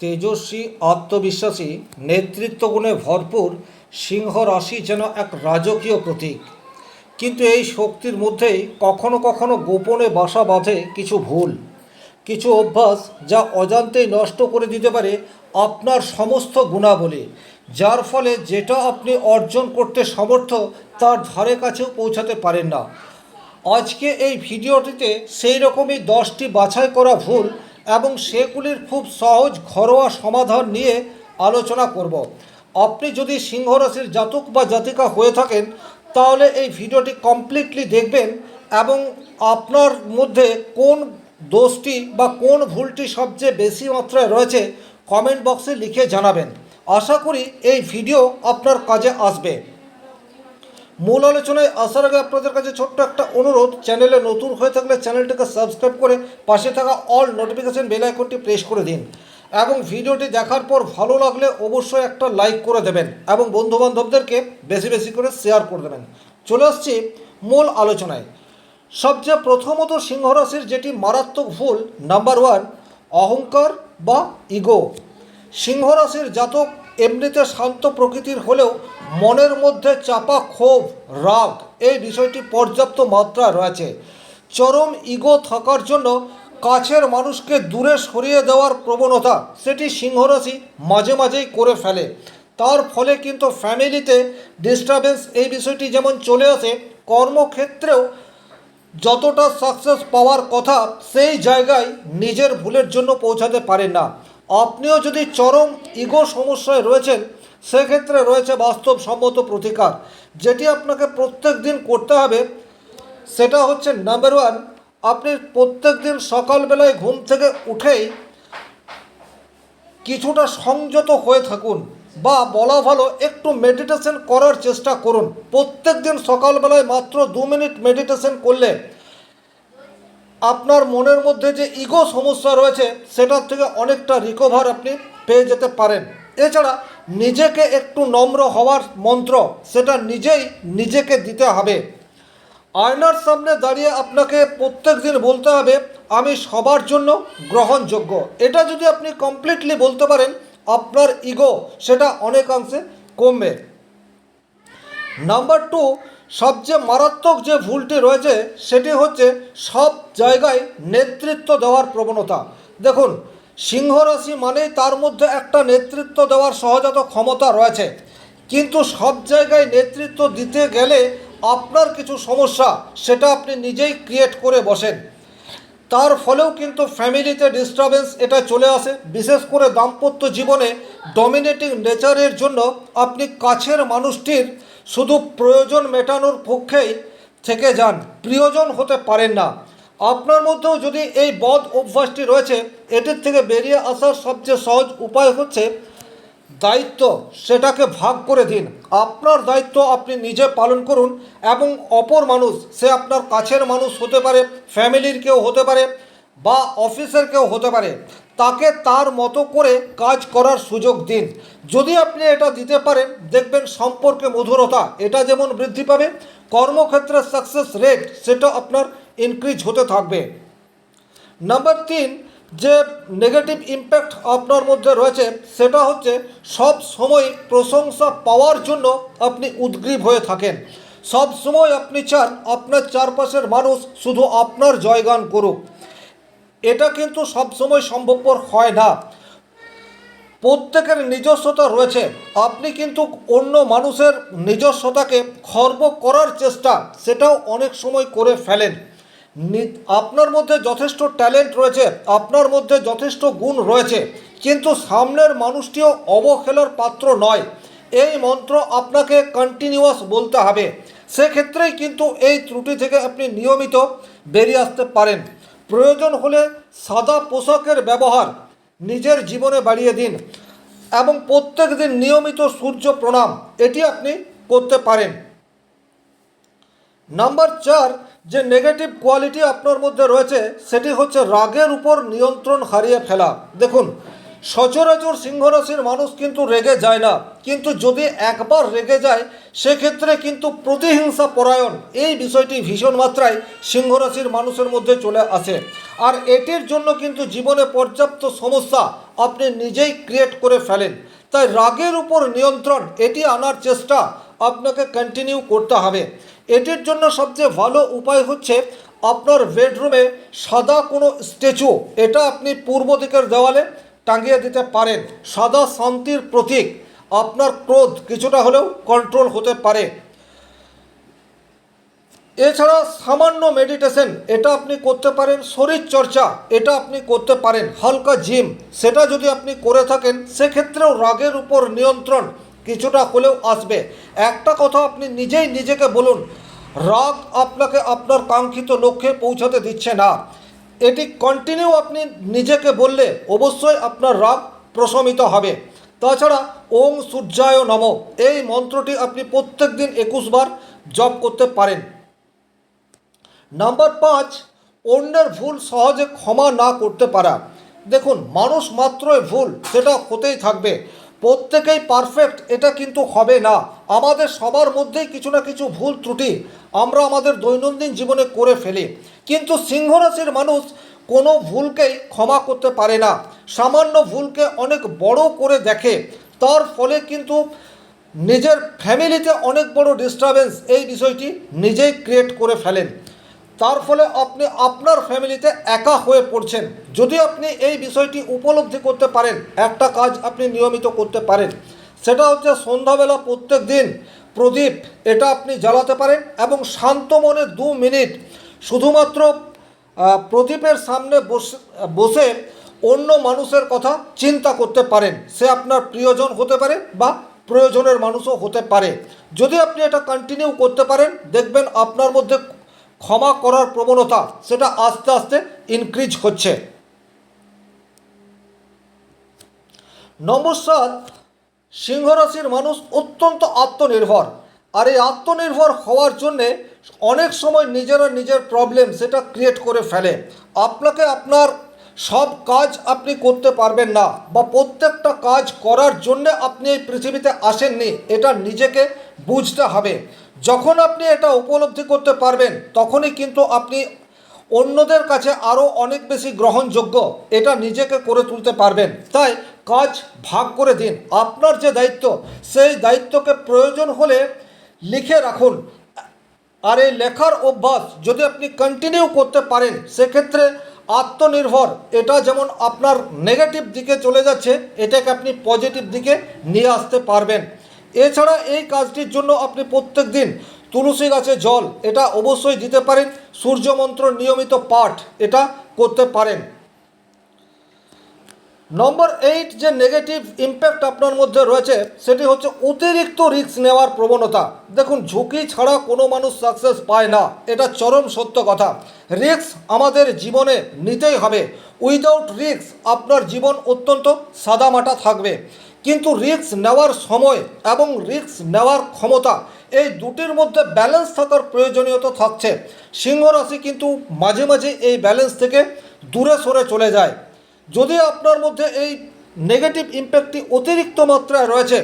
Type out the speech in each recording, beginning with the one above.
তেজস্বী, আত্মবিশ্বাসী, নেতৃত্বগুণে ভরপুর সিংহ রাশি যেন এক রাজকীয় প্রতীক। কিন্তু এই শক্তির মধ্যেই কখনো কখনো গোপনে বাসা বাঁধে কিছু ভুল, কিছু অভ্যাস যা অজান্তেই নষ্ট করে দিতে পারে আপনার সমস্ত গুণাবলী, যার ফলে যেটা আপনি অর্জন করতে সমর্থ তার ধারে কাছেও পৌঁছাতে পারেন না। আজকে এই ভিডিওটিতে সেই রকমই দশটি বাছাই করা ভুল এবং সেগুলির খুব সহজ ঘরোয়া সমাধান নিয়ে আলোচনা করব। আপনি যদি সিংহ রাশির জাতক বা জাতিকা হয়ে থাকেন, তাহলে এই ভিডিওটি কমপ্লিটলি দেখবেন এবং আপনার মধ্যে কোন দোষটি বা কোন ভুলটি সবচেয়ে বেশি মাত্রায় রয়েছে কমেন্ট বক্সে লিখে জানাবেন। আশা করি এই ভিডিও আপনার কাজে আসবে। মূল আলোচনায় আসার আগে আপনাদের কাছে ছোট্ট একটা অনুরোধ, চ্যানেলে নতুন হয়ে থাকলে চ্যানেলটিকে সাবস্ক্রাইব করে পাশে থাকা অল নোটিফিকেশান বেল আইকনটি প্রেস করে দিন। এবং ভিডিওটি দেখার পর ভালো লাগলে অবশ্যই একটা লাইক করে দেবেন এবং বন্ধুবান্ধবদেরকে বেশি বেশি করে শেয়ার করে দেবেন। চলে আসছি মূল আলোচনায়। সবচেয়ে প্রথমত সিংহরাশির যেটি মারাত্মক ভুল নাম্বার ওয়ান অহংকার বা ইগো সিংহরাশির জাতক এমনিতে শান্ত প্রকৃতির হলেও মনের মধ্যে চাপা ক্ষোভ, রাগ, এই বিষয়টি পর্যাপ্ত মাত্রা রয়েছে। চরম ইগো থাকার জন্য কাছের মানুষকে দূরে সরিয়ে দেওয়ার প্রবণতা সেটি সিংহরাশি মাঝে মাঝেই করে ফেলে। তার ফলে কিন্তু ফ্যামিলিতে ডিস্টারবেন্স এই বিষয়টি যেমন চলে আসে, কর্মক্ষেত্রেও যতটা সাকসেস পাওয়ার কথা সেই জায়গায় নিজের ভুলের জন্য পৌঁছাতে পারে না। আপনিও যদি চরম ইগো সমস্যায় রয়েছেন, সেক্ষেত্রে রয়েছে বাস্তবসম্মত প্রতিকার। যেটি আপনাকে প্রত্যেক দিন করতে হবে, সেটা হচ্ছে নাম্বার ওয়ান আপনি প্রত্যেক দিন সকালবেলায় ঘুম থেকে উঠেই কিছুটা সংযত হয়ে থাকুন বা বলা ভালো একটু মেডিটেশন করার চেষ্টা করুন। প্রত্যেক দিন সকালবেলায় মাত্র দু মিনিট মেডিটেশন করলে আপনার মনের মধ্যে যে ইগো সমস্যা রয়েছে, সেটার থেকে অনেকটা রিকভার আপনি পেয়ে যেতে পারেন। এছাড়া নিজেকে একটু নম্র হওয়ার মন্ত্র, সেটা নিজেই নিজেকে দিতে হবে। আয়নার সামনে দাঁড়িয়ে আপনাকে প্রত্যেক দিন বলতে হবে, আমি সবার জন্য গ্রহণযোগ্য। এটা যদি আপনি কমপ্লিটলি বলতে পারেন, আপনার ইগো সেটা অনেকাংশে কমবে। নাম্বার টু সবচেয়ে মারাত্মক যে ভুলটি রয়েছে, সেটি হচ্ছে সব জায়গায় নেতৃত্ব দেওয়ার প্রবণতা। দেখুন সিংহ রাশি মানেই তার মধ্যে একটা নেতৃত্ব দেওয়ার সহজাত ক্ষমতা রয়েছে। কিন্তু সব জায়গায় নেতৃত্ব দিতে গেলে আপনার কিছু সমস্যা, সেটা আপনি নিজেই ক্রিয়েট করে বসেন। তার ফলেও কিন্তু ফ্যামিলিতে ডিস্টারবেন্স এটা চলে আসে। বিশেষ করে দাম্পত্য জীবনে ডমিনেটিং নেচারের জন্য আপনি কাছের মানুষটির শুধু প্রয়োজন মেটানোর পক্ষেই থেকে যান। প্রিয়জন হতে পারেন না। আপনার মধ্যেও যদি এই বদ অভ্যাসটি রয়েছে, এটির থেকে বেরিয়ে আসার সবচেয়ে সহজ উপায় হচ্ছে দায়িত্ব। সেটাকে ভাগ করে দিন। আপনার দায়িত্ব আপনি নিজে পালন করুন এবং অপর মানুষ, সে আপনার কাছের মানুষ হতে পারে, ফ্যামিলির কেউ হতে পারে বা অফিসের কেউ হতে পারে। তাকে তার মতো করে কাজ করার সুযোগ দিন। যদি আপনি এটা দিতে পারেন, দেখবেন সম্পর্কে মধুরতা, এটা যেমন বৃদ্ধি পাবে, কর্মক্ষেত্রে সাকসেস রেট সেটা আপনার ইনক্রিজ হতে থাকবে। নাম্বার তিন, যে নেগেটিভ ইম্প্যাক্ট আপনার মধ্যে রয়েছে, সেটা হচ্ছে সব সময় প্রশংসা পাওয়ার জন্য আপনি উদ্গ্রীব হয়ে থাকেন। সব সময় আপনি চান আপনার চারপাশের মানুষ শুধু আপনার জয়গান করুক। এটা কিন্তু সবসময় সম্ভবপর হয় না। প্রত্যেকের নিজস্বতা রয়েছে। আপনি কিন্তু অন্য মানুষের নিজস্বতাকে খর্ব করার চেষ্টা, সেটাও অনেক সময় করে ফেলেন। আপনার মধ্যে যথেষ্ট ট্যালেন্ট রয়েছে, আপনার মধ্যে যথেষ্ট গুণ রয়েছে, কিন্তু সামনের মানুষটিও অবহেলার পাত্র নয়। এই মন্ত্র আপনাকে কন্টিনিউয়াস বলতে হবে। সেক্ষেত্রেই কিন্তু এই ত্রুটি থেকে আপনি নিয়মিত বেরিয়ে আসতে পারেন। প্রয়োজন হলে সাদা পোশাকের ব্যবহার নিজের জীবনে বাড়িয়ে দিন এবং প্রত্যেক দিন নিয়মিত সূর্য প্রণাম, এটি আপনি করতে পারেন। নাম্বার চার, যে নেগেটিভ কোয়ালিটি আপনার মধ্যে রয়েছে, সেটি হচ্ছে রাগের উপর নিয়ন্ত্রণ হারিয়ে ফেলা। দেখুন সচরাচর সিংহ রাশির মানুষ কিন্তু রেগে যায় না। কিন্তু যদি একবার রেগে যায়, সেক্ষেত্রে কিন্তু প্রতিহিংসা পরায়ণ। এই বিষয়টি ভীষণ মাত্রায় সিংহ রাশির মানুষের মধ্যে চলে আসে। আর এটির জন্য কিন্তু জীবনে পর্যাপ্ত সমস্যা আপনি নিজেই ক্রিয়েট করে ফেলেন। তাই রাগের উপর নিয়ন্ত্রণ, এটি আনার চেষ্টা আপনাকে কন্টিনিউ করতে হবে। এটির জন্য সবচেয়ে ভালো উপায় হচ্ছে আপনার বেডরুমে সাদা কোনো স্ট্যাচু এটা আপনি পূর্ব দিকের দেওয়ালে টাঙিয়ে দিতে পারেন। সাদা শান্তির প্রতীক। আপনার ক্রোধ কিছুটা হলেও কন্ট্রোল হতে পারে। এছাড়া সামান্য মেডিটেশন এটা আপনি করতে পারেন শরীর চর্চা, এটা আপনি করতে পারেন হালকা জিম সেটা যদি আপনি করে থাকেন, সেক্ষেত্রেও রাগের উপর নিয়ন্ত্রণ কিছুটা হলেও আসবে। একটা কথা আপনি নিজেই নিজেকে বলুন, রাগ আপনাকে আপনার কাঙ্ক্ষিত লক্ষ্যে পৌঁছাতে দিচ্ছে না। এটি কন্টিনিউ আপনি নিজেকে বললে অবশ্যই আপনার রাগ প্রশমিত হবে। তাছাড়া ওম সূর্যায় নম, এই মন্ত্রটি আপনি প্রত্যেক দিন একুশ বার জপ করতে পারেন। নাম্বার পাঁচ, অন্যের ভুল সহজে ক্ষমা না করতে পারা। দেখুন, মানুষ মাত্রই ভুল, সেটা হতেই থাকবে। প্রত্যেকেই পারফেক্ট এটা কিন্তু হবে না। আমাদের সবার মধ্যেই কিছু না কিছু ভুল ত্রুটি আমরা আমাদের দৈনন্দিন জীবনে করে ফেলি। কিন্তু সিংহ রাশির মানুষ কোনো ভুলকেই ক্ষমা করতে পারে না। সামান্য ভুলকে অনেক বড় করে দেখে। তার ফলে কিন্তু নিজের ফ্যামিলিতে অনেক বড় ডিস্টারবেন্স এই বিষয়টি নিজেই ক্রিয়েট করে ফেলেন। তার ফলে আপনি আপনার ফ্যামিলিতে একা হয়ে পড়ছেন। যদি আপনি এই বিষয়টি উপলব্ধি করতে পারেন, একটা কাজ আপনি নিয়মিত করতে পারেন। সেটা হচ্ছে সন্ধ্যাবেলা প্রত্যেক দিন প্রদীপ, এটা আপনি জ্বালাতে পারেন এবং শান্ত মনে দু মিনিট শুধুমাত্র প্রদীপের সামনে বসে বসে অন্য মানুষের কথা চিন্তা করতে পারেন। সে আপনার প্রিয়জন হতে পারে বা প্রয়োজনের মানুষও হতে পারে। যদি আপনি এটা কন্টিনিউ করতে পারেন, দেখবেন আপনার মধ্যে ক্ষমা করার প্রবণতা সেটা আস্তে আস্তে ইনক্রিজ হচ্ছে। নম্বর সাত সিংহ রাশির মানুষ অত্যন্ত আত্মনির্ভর। আর এই আত্মনির্ভর হওয়ার জন্যে অনেক সময় নিজেরা নিজের প্রবলেম সেটা ক্রিয়েট করে ফেলে। আপনাকে আপনার সব কাজ আপনি করতে পারবেন না বা প্রত্যেকটা কাজ করার জন্যে আপনি এই পৃথিবীতে আসেননি, এটা নিজেকে বুঝতে হবে। যখন আপনি এটা উপলব্ধি করতে পারবেন, তখনই কিন্তু আপনি অন্যদের কাছে আরও অনেক বেশি গ্রহণযোগ্য। এটা নিজেকে করে তুলতে পারবেন। তাই কাজ ভাগ করে দিন। আপনার যে দায়িত্ব, সেই দায়িত্বকে প্রয়োজন হলে লিখে রাখুন। আর এই লেখার অভ্যাস যদি আপনি কন্টিনিউ করতে পারেন, সেক্ষেত্রে আত্মনির্ভর। এটা যেমন আপনার নেগেটিভ দিকে চলে যাচ্ছে, এটাকে আপনি পজিটিভ দিকে নিয়ে আসতে পারবেন। এছাড়া এই কাজটির জন্য আপনি প্রত্যেক দিন তুলসী গাছে জল, এটা অবশ্যই দিতে পারেন। সূর্যমন্ত্র নিয়মিত পাঠ, এটা করতে পারেন। নম্বর এইট যে নেগেটিভ ইম্প্যাক্ট আপনার মধ্যে রয়েছে, সেটি হচ্ছে অতিরিক্ত রিস্ক নেওয়ার প্রবণতা। দেখুন, ঝুঁকি ছাড়া কোনো মানুষ সাকসেস পায় না, এটা চরম সত্য কথা। রিস্ক আমাদের জীবনে নিতেই হবে। উইদাউট রিস্ক আপনার জীবন অত্যন্ত সাদামাটা থাকবে। কিন্তু রিস্ক নেওয়ার সময় এবং রিস্ক নেওয়ার ক্ষমতা এই দুটির মধ্যে ব্যালেন্স থাকার প্রয়োজনীয়তা থাকছে। সিংহ রাশি কিন্তু মাঝে মাঝে এই ব্যালেন্স থেকে দূরে সরে চলে যায়। যদি আপনার মধ্যে এই নেগেটিভ ইম্প্যাক্টটি অতিরিক্ত মাত্রায় রয়েছে,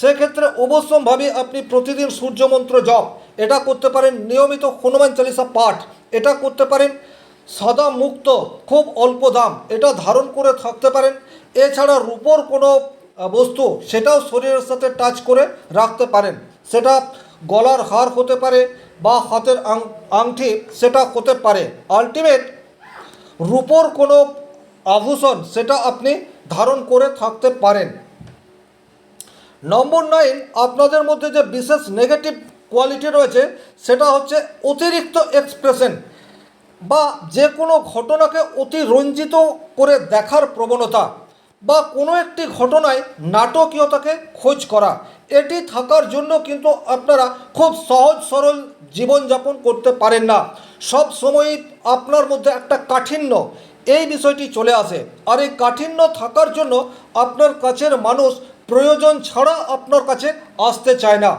সেক্ষেত্রে অবশ্যম্ভাবী আপনি প্রতিদিন সূর্যমন্ত্র জপ, এটা করতে পারেন নিয়মিত হনুমান চালিসা পাঠ, এটা করতে পারেন সাদা মুক্ত, খুব অল্প দাম, এটা ধারণ করে থাকতে পারেন। এছাড়া রূপোর কোনো বস্তু, সেটাও শরীরের সাথে টাচ করে রাখতে পারেন। সেটা গলার হার হতে পারে বা হাতের আংটি, সেটা হতে পারে। আলটিমেট রূপোর কোনো আভূষণ, সেটা আপনি ধারণ করে থাকতে পারেন। নম্বর নাইন আপনাদের মধ্যে যে বিশেষ নেগেটিভ কোয়ালিটি রয়েছে, সেটা হচ্ছে অতিরিক্ত এক্সপ্রেশন বা যে কোনো ঘটনাকে অতি রঞ্জিত করে দেখার প্রবণতা। বা কোনো একটি ঘটনায় নাটকীয়তাকে খোঁজ করা। এটি থাকার জন্য কিন্তু আপনারা খুব সহজ সরল জীবনযাপন করতে পারেন না। সব সময়ই আপনার মধ্যে একটা কাঠিন্য এই বিষয়টি চলে আসে। আর এই কাঠিন্য থাকার জন্য আপনার কাছের মানুষ প্রয়োজন ছাড়া আপনার কাছে আসতে চায় না।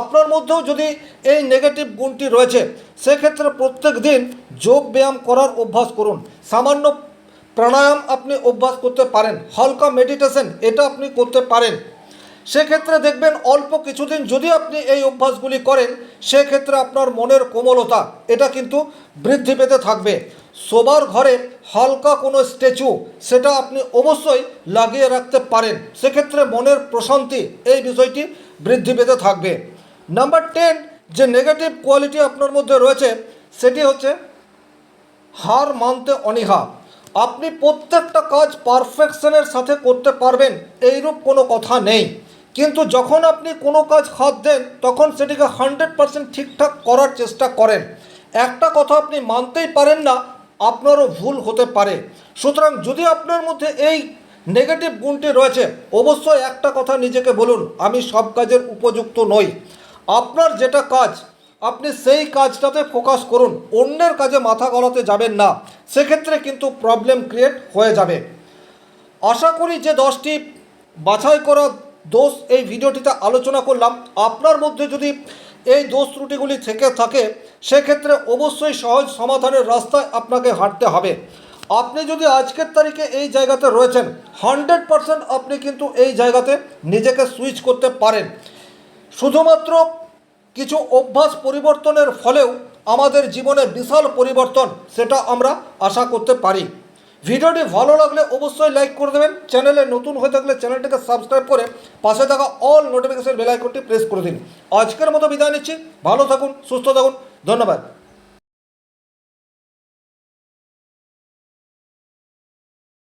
আপনার মধ্যেও যদি এই নেগেটিভ গুণটি রয়েছে, সেক্ষেত্রে প্রত্যেক দিন যোগ ব্যায়াম করার অভ্যাস করুন। সামান্য প্রাণায়াম আপনি অভ্যাস করতে পারেন, হালকা মেডিটেশন এটা আপনি করতে পারেন। সেক্ষেত্রে দেখবেন অল্প কিছুদিন যদি আপনি এই অভ্যাসগুলি করেন, সেক্ষেত্রে আপনার মনের কোমলতা এটা কিন্তু বৃদ্ধি পেতে থাকবে। শোবার ঘরে হালকা কোনো স্ট্যাচু সেটা আপনি অবশ্যই লাগিয়ে রাখতে পারেন। সেক্ষেত্রে মনের প্রশান্তি এই বিষয়টি বৃদ্ধি পেতে থাকবে। নাম্বার টেন যে নেগেটিভ কোয়ালিটি আপনার মধ্যে রয়েছে, সেটি হচ্ছে হার মানতে অনীহা। আপনি প্রত্যেকটা কাজ পারফেকশনের সাথে করতে পারবেন, এইরূপ কোনো কথা নেই। কিন্তু যখন আপনি কোনো কাজ হাত দেন, তখন সেটিকে হান্ড্রেড পারসেন্ট ঠিকঠাক করার চেষ্টা করেন। একটা কথা আপনি মানতেই পারেন না, আপনারও ভুল হতে পারে। সুতরাং যদি আপনার মধ্যে এই নেগেটিভ গুণটি রয়েছে, অবশ্যই একটা কথা নিজেকে বলুন, আমি সব কাজের উপযুক্ত নই। আপনার যেটা কাজ আপনি সেই কাজটাতে ফোকাস করুন। অন্যের কাজে মাথা গলাতে যাবেন না। সেক্ষেত্রে কিন্তু প্রবলেম ক্রিয়েট হয়ে যাবে। আশা করি যে দশটি বাছাই করা দোষ এই ভিডিওটিতে আলোচনা করলাম। আপনার মধ্যে যদি এই দোষ ত্রুটিগুলি থেকে থাকে, সেক্ষেত্রে অবশ্যই সহজ সমাধানের রাস্তায় আপনাকে হাঁটতে হবে। আপনি যদি আজকের তারিখে এই জায়গাতে রয়েছেন হান্ড্রেড পারসেন্ট আপনি কিন্তু এই জায়গাতে নিজেকে সুইচ করতে পারেন। শুধুমাত্র কিছু অভ্যাস পরিবর্তনের ফলেও আমাদের জীবনে বিশাল পরিবর্তন, সেটা আমরা আশা করতে পারি। ভিডিওটি ভালো লাগলে অবশ্যই লাইক করে দেবেন। চ্যানেলে নতুন হয়ে থাকলে চ্যানেলটিকে সাবস্ক্রাইব করে পাশে থাকা অল নোটিফিকেশন বেল আইকনটি প্রেস করে দিন। আজকের মতো বিদায় নিচ্ছি। ভালো থাকুন, সুস্থ থাকুন। ধন্যবাদ।